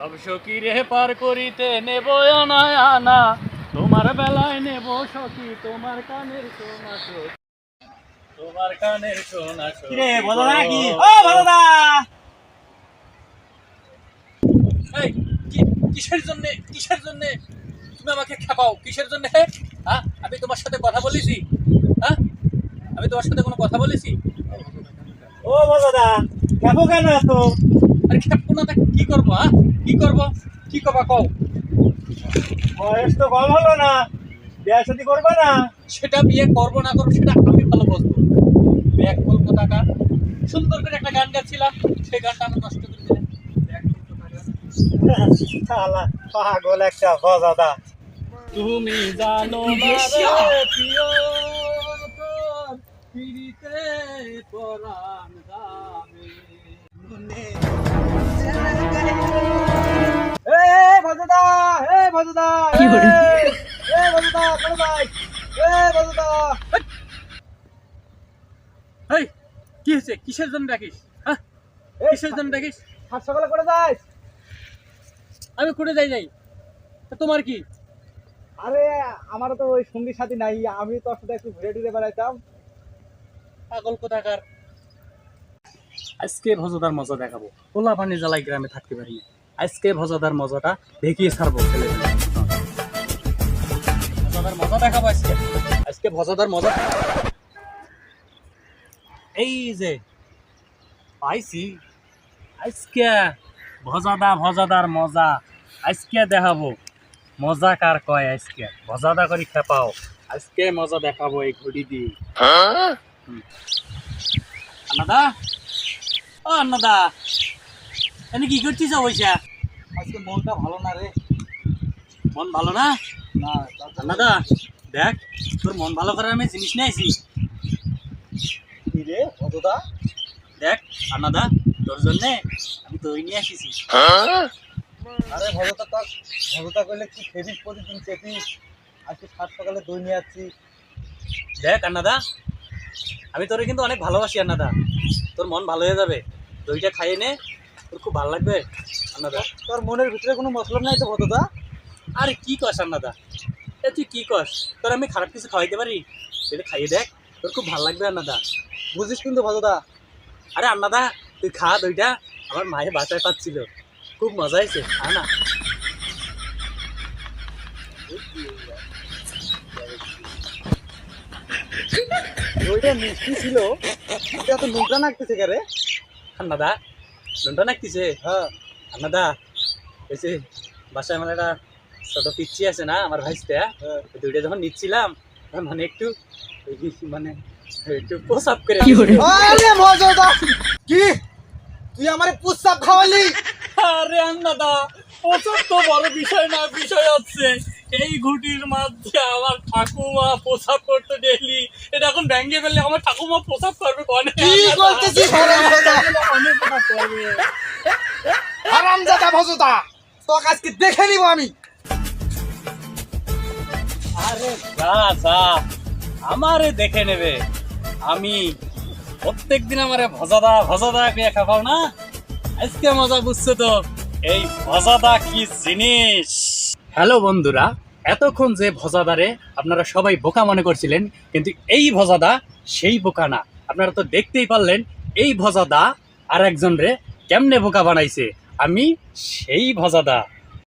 সব সখী রে পার করিতে নেব আনায় আনা তোমার বেলায় নেব সখী তোমার কানের সোনা তোমার কানের সোনা বলো না কি? ও বলো না! এই, কিসের জন্য কিসের জন্য তুমি আমাকে খেপাও? কিসের জন্য? হ্যাঁ? আমি তোমার সাথে কথা বলেছি। হ্যাঁ? আমি তোমার সাথে কোনো কথা বলেছি? ও বলো না! কেমন কেন এত? আরে খেপবো না তা কি করব হ্যাঁ কি করব? কি করবা কও? বয়স তো কম হলো না বিয়ে শাদি করবে না। সেটা বিয়ে করব না করব সেটা আমি ভালো বলব ব্যাগ বলব টাকা সুন্দর করে একটা গান গাচ্ছিলাম সেই গানটা আমি নষ্ট করে দিলাম। পাগল একটা বজাদা। তুমি জানো পিড়িতে পরাণ যাবে। কি? করে। এই কি হয়েছে? কিসের জন্য ডাকিস? হ্যাঁ? কিসের জন্য ডাকিস? সাত সকালে করে যাই আমি করে যাই যাই তা তোমার কি? আরে আমারও তো ওই সঙ্গী সাথী নাই। আমি তো সাথে একটু ঘুরে টুরে বেড়াইতাম। পাগল কোথাকার। আজকে ভজদার মজা দেখাবো। পোলা পানি জ্বালাই গ্রামে থাকতে পারি। আজকে ভজদার মজাটা দেখিয়ে ছাড়বো ছেলে এই যে, পাইছি। আজকে ভজাদা ভজাদার মজা। আজকে দেখাবো। মজা কার কয় আজকে? ভজাদা করি খেপাও। আজকে মজা দেখাবো এই ঘড়ি দিয়ে। আন্নাদা? ও আন্নাদা। এনে কি করছিস পয়সা আজকে মনটা ভালো না মন ভালো না? না আন্নাদা দেখ তোর মন ভালো করার আমি জিনিস নিয়ে আইছি। দেখ আন্নাদা তোর জন্য আমি দই নিয়ে আসিছি। আরে ভজতা তো ভজতা করলে কি খেদিস প্রতিদিন চেপিস আজকে সাত সকালে দই নিয়ে যাচ্ছি দেখ আন্নাদা আমি তোরে কিন্তু অনেক ভালোবাসি আন্নাদা তোর মন ভালো হয়ে যাবে। দইটা খাইয়ে নে তোর খুব ভালো লাগবে আন্নাদা তোর মনের ভিতরে কোনো মতলব নাই তো ভজতা আরে কি কস আন্নাদা? এ তুই কি কস? তোর আমি খারাপ কিছু খাওয়াইতে পারি? এটা খাইয়ে দেখ তোর খুব ভালো লাগবে আন্নাদা। বুঝিস কিন্তু ভজতা আরে আন্নাদা তুই খা দইটা আমার মায়ের বাসায় পাচ্ছিল। খুব মজা হয়েছে খা না। দইটা মিষ্টি ছিল এটা তো নোংরা লাগতেছে কে রে? আন্নাদা নুনটা নাকতিছে? হ্যাঁ। আন্নাদা এসে বাসায় আমার একটা ছোট পিচ্ছি আছে না আমার ভাইসটা হ্যাঁ। দুইটা যখন নিচ্ছিলাম মানে একটু মানে একটু প্রসাব করে কি তুই আমারে পুস্তাব খাওয়ালি? আরে আন্নাদা প্রসাব তো বড় বিষয় না বিষয় হচ্ছে এই ঘুটির মধ্যে আমার ঠাকুমা প্রসাব করতে ডেলি এটা এখন ব্যাঙ্গে ফেললে আমার ঠাকুমা প্রসাব করবে কনে? কি করতেছিস অনেক হারামজাদা ভজতা তোকে আজকে দেখে নিব আমি। আরে যা যা। আমারে দেখে নেবে। আমি প্রত্যেক দিন আমারে ভজাদা ভজাদা পেয়ে খাবাও না? আজকে মজা, বুঝছ তো? এই ভজাদা কি জিনিস? হ্যালো বন্ধুরা, এতক্ষণ যে ভজাদারে আপনারা সবাই বোকা মনে করছিলেন, কিন্তু এই ভজাদা সেই বোকা না। আপনারা তো দেখতেই পারলেন, এই ভজাদা আর একজন রে কেমনে বোকা বানাইছে। আমি সেই ভজাদা।